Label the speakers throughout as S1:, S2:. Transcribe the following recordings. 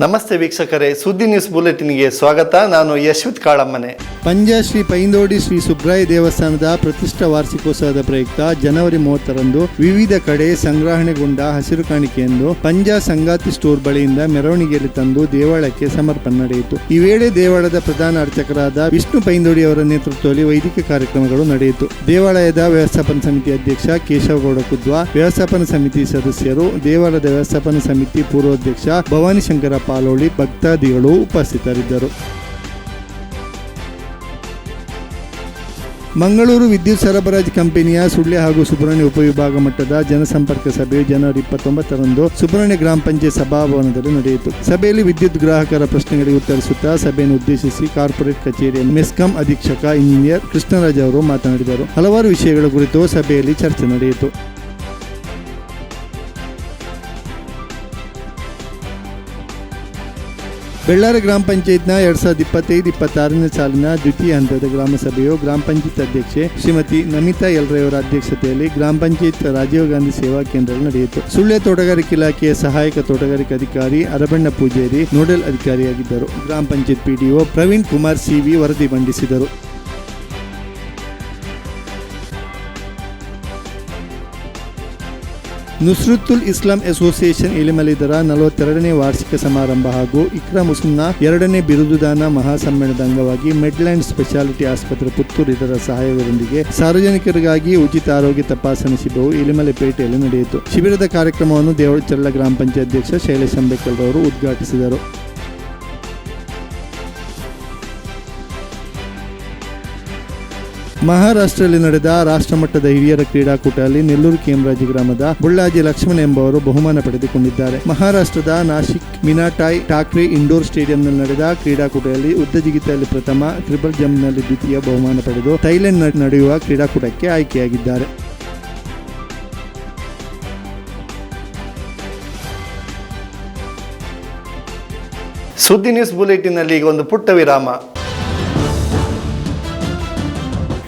S1: ನಮಸ್ತೆ ವೀಕ್ಷಕರೇ, ಸುದ್ದಿ ನ್ಯೂಸ್ ಬುಲೆಟಿನ್ಗೆ ಸ್ವಾಗತ. ನಾನು ಯಶ್ವಿತ್ ಕಾಳಮ್ಮನೆ.
S2: ಪಂಜ ಶ್ರೀ ಪೈಂದೋಡಿ ಶ್ರೀ ಸುಬ್ರಾಯ ದೇವಸ್ಥಾನದ ಪ್ರತಿಷ್ಠಾ ವಾರ್ಷಿಕೋತ್ಸವದ ಪ್ರಯುಕ್ತ ಜನವರಿ ಮೂವತ್ತರಂದು ವಿವಿಧ ಕಡೆ ಸಂಗ್ರಹಣೆಗೊಂಡ ಹಸಿರು ಕಾಣಿಕೆಯನ್ನು ಪಂಜಾ ಸಂಗಾತಿ ಸ್ಟೋರ್ ಬಳಿಯಿಂದ ಮೆರವಣಿಗೆಯಲ್ಲಿ ತಂದು ದೇವಾಲಯಕ್ಕೆ ಸಮರ್ಪಣೆ ನಡೆಯಿತು. ಈ ವೇಳೆ ದೇವಾಲಯದ ಪ್ರಧಾನ ಅರ್ಚಕರಾದ ವಿಷ್ಣು ಪೈಂದೋಡಿ ಅವರ ನೇತೃತ್ವದಲ್ಲಿ ವೈದಿಕ ಕಾರ್ಯಕ್ರಮಗಳು ನಡೆಯಿತು. ದೇವಾಲಯದ ವ್ಯವಸ್ಥಾಪನ ಸಮಿತಿ ಅಧ್ಯಕ್ಷ ಕೇಶವಗೌಡ ಕುದ್ವಾ, ವ್ಯವಸ್ಥಾಪನ ಸಮಿತಿ ಸದಸ್ಯರು, ದೇವಾಲಯದ ವ್ಯವಸ್ಥಾಪನ ಸಮಿತಿ ಪೂರ್ವಾಧ್ಯಕ್ಷ ಭವಾನಿ ಶಂಕರ ಪಾಲೋಳಿ ಭಕ್ತಾದಿಗಳು ಉಪಸ್ಥಿತರಿದ್ದರು. ಮಂಗಳೂರು ವಿದ್ಯುತ್ ಸರಬರಾಜು ಕಂಪನಿಯ ಸುಳ್ಯ ಹಾಗೂ ಸುಬ್ರಹ್ಮಣ್ಯ ಉಪವಿಭಾಗ ಮಟ್ಟದ ಜನಸಂಪರ್ಕ ಸಭೆ ಜನವರಿ ಇಪ್ಪತ್ತೊಂಬತ್ತರಂದು ಸುಬ್ರಹ್ಮಣ್ಯ ಗ್ರಾಮ ಪಂಚಾಯತ್ ಸಭಾಭವನದಲ್ಲಿ ನಡೆಯಿತು. ಸಭೆಯಲ್ಲಿ ವಿದ್ಯುತ್ ಗ್ರಾಹಕರ ಪ್ರಶ್ನೆಗಳಿಗೆ ಉತ್ತರಿಸುತ್ತಾ ಸಭೆಯನ್ನು ಉದ್ದೇಶಿಸಿ ಕಾರ್ಪೊರೇಟ್ ಕಚೇರಿಯ ಮೆಸ್ಕಾಂ ಅಧೀಕ್ಷಕ ಇಂಜಿನಿಯರ್ ಕೃಷ್ಣರಾಜ್ ಅವರು ಮಾತನಾಡಿದರು. ಹಲವಾರು ವಿಷಯಗಳ ಕುರಿತು ಸಭೆಯಲ್ಲಿ ಚರ್ಚೆ ನಡೆಯಿತು. ಬೆಳ್ಳಾರಿ ಗ್ರಾಮ ಪಂಚಾಯತ್ನ ಎರಡ್ ಸಾವಿರದ ಇಪ್ಪತ್ತೈದು ಇಪ್ಪತ್ತಾರನೇ ಸಾಲಿನ ದ್ವಿತೀಯ ಹಂತದ ಗ್ರಾಮ ಸಭೆಯು ಗ್ರಾಮ ಪಂಚಾಯತ್ ಅಧ್ಯಕ್ಷೆ ಶ್ರೀಮತಿ ನಮಿತಾ ಎಲ್ರೆಯವರ ಅಧ್ಯಕ್ಷತೆಯಲ್ಲಿ ಗ್ರಾಮ ಪಂಚಾಯತ್ ರಾಜೀವ್ ಗಾಂಧಿ ಸೇವಾ ಕೇಂದ್ರ ನಡೆಯಿತು. ಸುಳ್ಯ ತೋಟಗಾರಿಕೆ ಇಲಾಖೆಯ ಸಹಾಯಕ ತೋಟಗಾರಿಕೆ ಅಧಿಕಾರಿ ಅರಬಣ್ಣ ಪೂಜೇರಿ ನೋಡಲ್ ಅಧಿಕಾರಿಯಾಗಿದ್ದರು. ಗ್ರಾಮ ಪಂಚಾಯತ್ ಪಿಡಿಒ ಪ್ರವೀಣ್ ಕುಮಾರ್ ಸಿವಿ ವರದಿ ಮಂಡಿಸಿದರು. ನುಸ್ರುತ್ತುಲ್ ಇಸ್ಲಾಂ ಅಸೋಸಿಯೇಷನ್ ಎಲಿಮಲಿದರ ನಲವತ್ತೆರಡನೇ ವಾರ್ಷಿಕ ಸಮಾರಂಭ ಹಾಗೂ ಇಕ್ರಾ ಮುಸ್ಲಿಂನ ಎರಡನೇ ಬಿರುದುದಾನ ಮಹಾಸಮ್ಮೇಳನದ ಅಂಗವಾಗಿ ಮೆಡ್ಲ್ಯಾಂಡ್ ಸ್ಪೆಷಾಲಿಟಿ ಆಸ್ಪತ್ರೆ ಪುತ್ತೂರು ಇದರ ಸಹಾಯದೊಂದಿಗೆ ಸಾರ್ವಜನಿಕರಿಗಾಗಿ ಉಚಿತ ಆರೋಗ್ಯ ತಪಾಸಣೆ ಶಿಬಿರವು ಎಲಿಮಲೆಪೇಟೆಯಲ್ಲಿ ನಡೆಯಿತು. ಶಿಬಿರದ ಕಾರ್ಯಕ್ರಮವನ್ನು ದೇವಳಚರ್ಲ ಗ್ರಾಮ ಪಂಚಾಯತ್ ಅಧ್ಯಕ್ಷ ಶೈಲೇಶ್ ಅಂಬೇಕಲ್ ಅವರು ಉದ್ಘಾಟಿಸಿದರು. ಮಹಾರಾಷ್ಟ್ರದಲ್ಲಿ ನಡೆದ ರಾಷ್ಟ್ರಮಟ್ಟದ ಹಿರಿಯರ ಕ್ರೀಡಾಕೂಟದಲ್ಲಿ ನೆಲ್ಲೂರು ಕೇಮರಾಜಿ ಗ್ರಾಮದ ಬುಳ್ಳಾಜಿ ಲಕ್ಷ್ಮಣ್ ಎಂಬುವರು ಬಹುಮಾನ ಪಡೆದುಕೊಂಡಿದ್ದಾರೆ. ಮಹಾರಾಷ್ಟ್ರದ ನಾಶಿಕ್ ಮಿನಾಟಾಯ್ ಠಾಕ್ರೆ ಇಂಡೋರ್ ಸ್ಟೇಡಿಯಂನಲ್ಲಿ ನಡೆದ ಕ್ರೀಡಾಕೂಟದಲ್ಲಿ ಉದ್ದ ಜಿಗಿತದಲ್ಲಿ ಪ್ರಥಮ ಟ್ರಿಬಲ್ ಜಂಪ್ನಲ್ಲಿ ದ್ವಿತೀಯ ಬಹುಮಾನ ಪಡೆದು ಥೈಲೆಂಡ್ ನಡೆಯುವ ಕ್ರೀಡಾಕೂಟಕ್ಕೆ ಆಯ್ಕೆಯಾಗಿದ್ದಾರೆ.
S1: ಸುದ್ದಿ ನ್ಯೂಸ್ ಬುಲೆಟಿನ್ನಲ್ಲಿ ಈಗ ಒಂದು ಪುಟ್ಟ ವಿರಾಮ.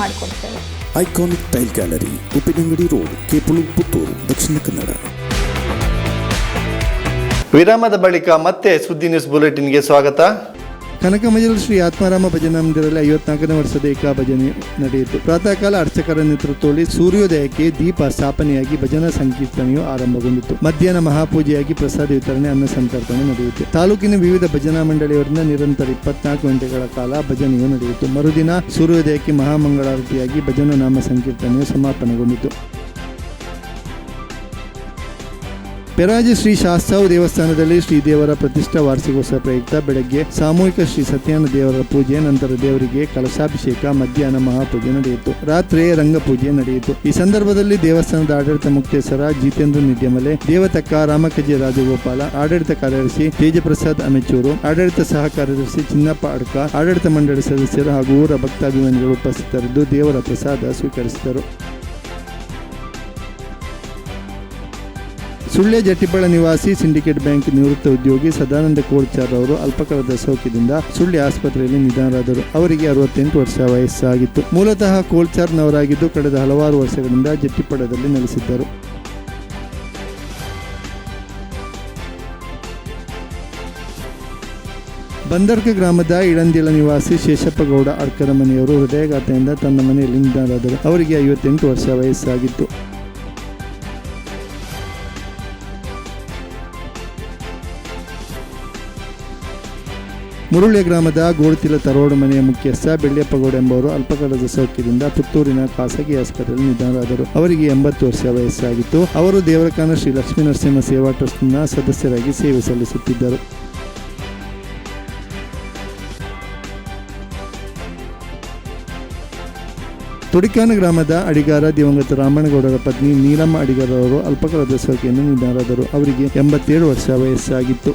S3: ಮಾಡಿಕೊಡ್ತೇವೆ.
S4: Iconic tile gallery Uppinangady road Kepulu Puttur Dakshina Kannada
S1: ವಿರಾಮದ ಬಳಿಕ ಮತ್ತೆ ಸುದ್ದಿ ನ್ಯೂಸ್ ಬುಲೆಟಿನ್ಗೆ ಸ್ವಾಗತ.
S2: ಕನಕಮಜಲು ಶ್ರೀ ಆತ್ಮಾರಾಮ ಭಜನಾ ಮಂದಿರದಲ್ಲಿ ಐವತ್ನಾಲ್ಕನೇ ವರ್ಷದ ಏಕಾ ಭಜನೆ ನಡೆಯಿತು. ಪ್ರಾತಃ ಕಾಲ ಅರ್ಚಕರ ನೇತೃತ್ವದಲ್ಲಿ ಸೂರ್ಯೋದಯಕ್ಕೆ ದೀಪ ಸ್ಥಾಪನೆಯಾಗಿ ಭಜನಾ ಸಂಕೀರ್ತನೆಯು ಆರಂಭಗೊಂಡಿತು. ಮಧ್ಯಾಹ್ನ ಮಹಾಪೂಜೆಯಾಗಿ ಪ್ರಸಾದ ವಿತರಣೆ, ಅನ್ನ ಸಂತರ್ಪಣೆ ನಡೆಯಿತು. ತಾಲೂಕಿನ ವಿವಿಧ ಭಜನಾ ಮಂಡಳಿಯವರಿಂದ ನಿರಂತರ ಇಪ್ಪತ್ನಾಲ್ಕು ಗಂಟೆಗಳ ಕಾಲ ಭಜನೆಯು ನಡೆಯಿತು. ಮರುದಿನ ಸೂರ್ಯೋದಯಕ್ಕೆ ಮಹಾಮಂಗಳಾರತಿಯಾಗಿ ಭಜನಾ ನಾಮ ಸಂಕೀರ್ತನೆಯು ಸಮಾಪನೆಗೊಂಡಿತು. ಪೆರಾಜಿ ಶ್ರೀ ಶಾಸ್ತಾವು ದೇವಸ್ಥಾನದಲ್ಲಿ ಶ್ರೀ ದೇವರ ಪ್ರತಿಷ್ಠಾ ವಾರ್ಷಿಕೋತ್ಸವ ಪ್ರಯುಕ್ತ ಬೆಳಗ್ಗೆ ಸಾಮೂಹಿಕ ಶ್ರೀ ಸತ್ಯಾನ ದೇವರ ಪೂಜೆ, ನಂತರ ದೇವರಿಗೆ ಕಳಸಾಭಿಷೇಕ ಮಧ್ಯಾಹ್ನ ಮಹಾಪೂಜೆ ನಡೆಯಿತು. ರಾತ್ರಿ ರಂಗಪೂಜೆ ನಡೆಯಿತು. ಈ ಸಂದರ್ಭದಲ್ಲಿ ದೇವಸ್ಥಾನದ ಆಡಳಿತ ಮುಖ್ಯಸ್ಥರ ಜಿತೇಂದ್ರ ನಿದ್ಯಮಲೆ ದೇವತಕ್ಕ ರಾಮಕಜಿ ರಾಜಗೋಪಾಲ, ಆಡಳಿತ ಕಾರ್ಯದರ್ಶಿ ತೇಜಪ್ರಸಾದ್ ಅಮೆಚೂರು, ಆಡಳಿತ ಸಹ ಕಾರ್ಯದರ್ಶಿ ಚಿನ್ನಪ್ಪ ಅಡ್ಕ, ಆಡಳಿತ ಮಂಡಳಿ ಸದಸ್ಯರು ಹಾಗೂ ಊರ ಭಕ್ತಾಭಿಮಾನಿಗಳು ಉಪಸ್ಥಿತರಿದ್ದು ದೇವರ ಪ್ರಸಾದ ಸ್ವೀಕರಿಸಿದರು. ಸುಳ್ಯ ಜಟ್ಟಿಬಳ ನಿವಾಸಿ ಸಿಂಡಿಕೇಟ್ ಬ್ಯಾಂಕ್ ನಿವೃತ್ತ ಉದ್ಯೋಗಿ ಸದಾನಂದ ಕೋಡ್ಚಾರ್ ಅವರು ಅಲ್ಪಕಾಲದ ಸೌಖ್ಯದಿಂದ ಸುಳ್ಯ ಆಸ್ಪತ್ರೆಯಲ್ಲಿ ನಿಧನರಾದರು. ಅವರಿಗೆ ಅರವತ್ತೆಂಟು ವರ್ಷ ವಯಸ್ಸಾಗಿತ್ತು. ಮೂಲತಃ ಕೋಲ್ಚಾರ್ನವರಾಗಿದ್ದು ಕಳೆದ ಹಲವಾರು ವರ್ಷಗಳಿಂದ ಜಟ್ಟಿಪಳದಲ್ಲಿ ನೆಲೆಸಿದ್ದರು. ಬಂದರ್ಕ ಗ್ರಾಮದ ಇಳಂದಿಳ ನಿವಾಸಿ ಶೇಷಪ್ಪಗೌಡ ಅಡ್ಕರ ಮನೆಯವರು ಹೃದಯಘಾತದಿಂದ ತನ್ನ ಮನೆಯಲ್ಲಿ ನಿಧನರಾದರು. ಅವರಿಗೆ ಐವತ್ತೆಂಟು ವರ್ಷ ವಯಸ್ಸಾಗಿತ್ತು. ಮುರುಳ್ಯ ಗ್ರಾಮದ ಗೋಡ್ತಿಲ ತರೋಡು ಮನೆಯ ಮುಖ್ಯಸ್ಥ ಬೆಳ್ಳಿಯಪ್ಪಗೌಡ ಎಂಬವರು ಅಲ್ಪಕಾಲದ ಸೌಖ್ಯದಿಂದ ಪುತ್ತೂರಿನ ಖಾಸಗಿ ಆಸ್ಪತ್ರೆಯಲ್ಲಿ ನಿಧನರಾದರು. ಅವರಿಗೆ ಎಂಬತ್ತು ವರ್ಷ ವಯಸ್ಸಾಗಿತ್ತು. ಅವರು ದೇವರಕಾನ ಶ್ರೀ ಲಕ್ಷ್ಮೀ ನರಸಿಂಹ ಸೇವಾ ಟ್ರಸ್ಟ್ನ ಸದಸ್ಯರಾಗಿ ಸೇವೆ ಸಲ್ಲಿಸುತ್ತಿದ್ದರು. ತುಡಿಕಾನ ಗ್ರಾಮದ ಅಡಿಗಾರ ದಿವಂಗತ ರಾಮಣ್ಣಗೌಡರ ಪತ್ನಿ ನೀಲಮ್ಮ ಅಡಿಗಾರ ಅವರು ಅಲ್ಪಕಾಲದ ಸೋಂಕಿಯನ್ನು ನಿಧನರಾದರು. ಅವರಿಗೆ ಎಂಬತ್ತೇಳು ವರ್ಷ ವಯಸ್ಸಾಗಿತ್ತು.